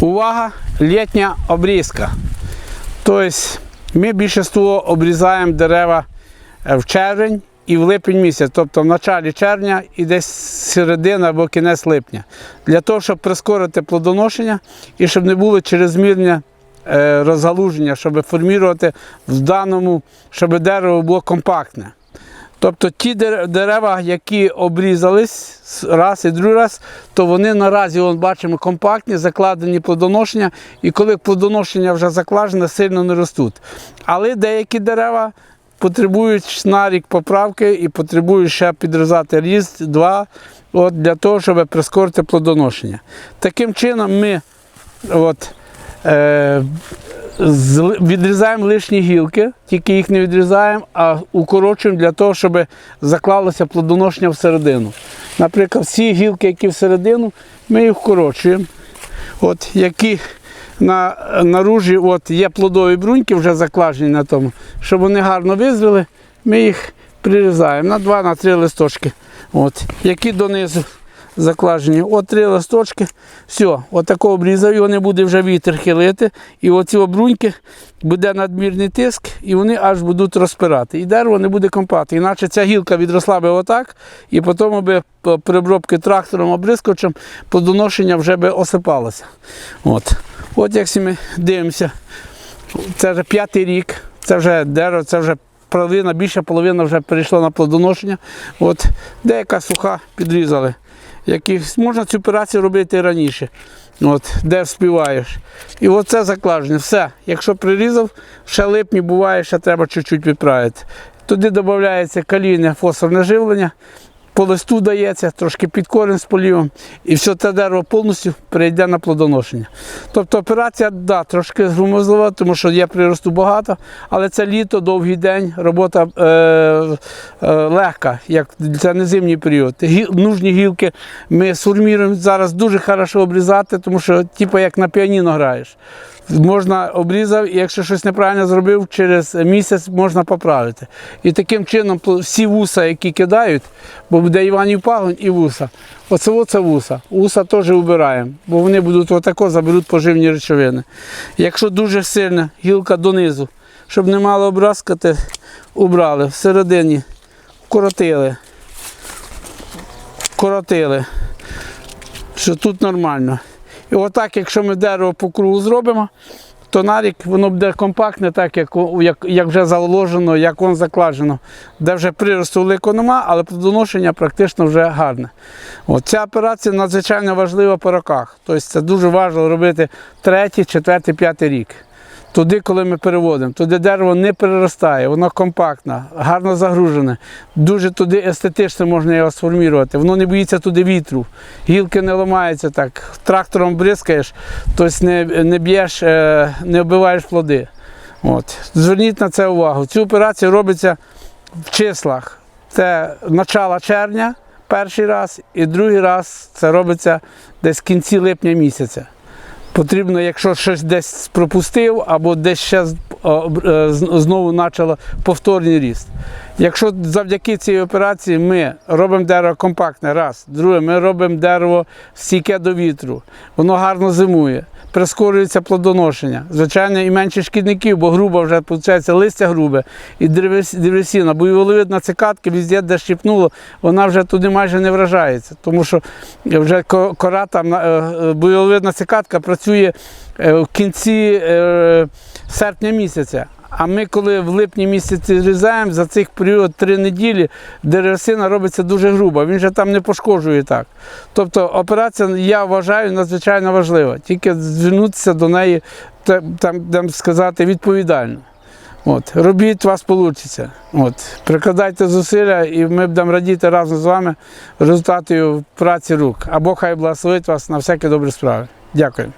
Увага, літня обрізка. Тобто ми більшість обрізаємо дерева е, в червень і в липень місяць, тобто в началі червня і десь середина або кінець липня. Для того, щоб прискорити плодоношення і щоб не було чрезмірне е, розгалуження, щоб формувати в даному, щоб дерево було компактне. Тобто ті дерева, які обрізались раз і другий раз, то вони наразі вон, бачимо компактні, закладені плодоношення, і коли плодоношення вже закладене, сильно не ростуть. Але деякі дерева потребують на рік поправки і потребують ще підрізати ріст два от, для того, щоб прискорити плодоношення. Таким чином ми от, е, відрізаємо лишні гілки, тільки їх не відрізаємо, а укорочуємо для того, щоб заклалося плодоношення всередину. Наприклад, всі гілки, які всередину, ми їх вкорочуємо. От, які на, наружі от, є плодові бруньки, вже закладені на тому, щоб вони гарно визріли, ми їх прирізаємо на 2-3 листочки. От, які донизу закладені. От три листочки. Все, отако обрізав, його не буде вже вітер хилити. І оці обруньки буде надмірний тиск, і вони аж будуть розпирати. І дерево не буде компати. Іначе ця гілка відросла би отак, і потім би при обробці трактором обрискувачем плодоношення вже би осипалося. От, От як ми дивимося, це вже п'ятий рік, це вже дерево, це вже половина, більша половина вже перейшла на плодоношення. От, деяка суха підрізали. Які, можна цю операцію робити раніше, от, де вспіваєш. І оце закладення. Все. Якщо прирізав, ще липні буває, ще треба чуть-чуть відправити. Туди додається калійне фосфорне живлення, по листу дається, трошки під корінь з полівом, і все це дерево повністю перейде на плодоношення. Тобто операція, да, трошки зрумозлива, тому що є приросту багато, але це літо, довгий день, робота е, е, легка, як це не зимній період. Гі, нужні гілки ми сформуємо зараз дуже хорошо обрізати, тому що типу як на піаніно граєш. Можна обрізав, і якщо щось неправильно зробив, через місяць можна поправити. І таким чином всі вуса, які кидають, бо буде Іванів пагонь і вуса. Оце оце вуса. Вуса теж убираємо, бо вони будуть отако заберуть поживні речовини. Якщо дуже сильна гілка донизу, щоб не мало образкати, убрали всередині, коротили. Коротили, що тут нормально. І отак, якщо ми дерево по кругу зробимо, то на рік воно буде компактне, так як, як, як вже заложено, як воно закладено, де вже приросту великого нема, але плодоношення практично вже гарне. От, ця операція надзвичайно важлива по роках. Тобто це дуже важливо робити третій, четвертий, п'ятий рік. Туди, коли ми переводимо, туди дерево не переростає, воно компактне, гарно загружене. Дуже туди естетично можна його сформувати. Воно не боїться туди вітру, гілки не ламаються так. Трактором бризкаєш, тобто не, не б'єш, е, не вбиваєш плоди. От. Зверніть на це увагу. Цю операцію робиться в числах. Це начало червня перший раз, і другий раз це робиться десь в кінці липня місяця. Потрібно, якщо щось десь пропустив, або десь ще е, знову почало повторний ріст. Якщо завдяки цій операції ми робимо дерево компактне, раз, друге, ми робимо дерево стійке до вітру, воно гарно зимує, прискорюється плодоношення. Звичайно, і менше шкідників, бо грубо вже виходить листя грубе і древес- древесина, бо воловидна цикадка, везде, де щипнуло, вона вже туди майже не вражається, тому що вже кора там, е, е, бойовидна цикадка працює е, в кінці серпня місяця. А ми, коли в липні місяці зрізаємо, за цих період три неділі деревсина робиться дуже груба, він же там не пошкоджує так. Тобто операція, я вважаю, надзвичайно важлива. Тільки звернутися до неї, там, там сказати, відповідально. От, робіть, у вас вийде. От, прикладайте зусилля, і ми будемо радіти разом з вами результатів праці рук. Або хай благословить вас на всякі добрі справи. Дякую.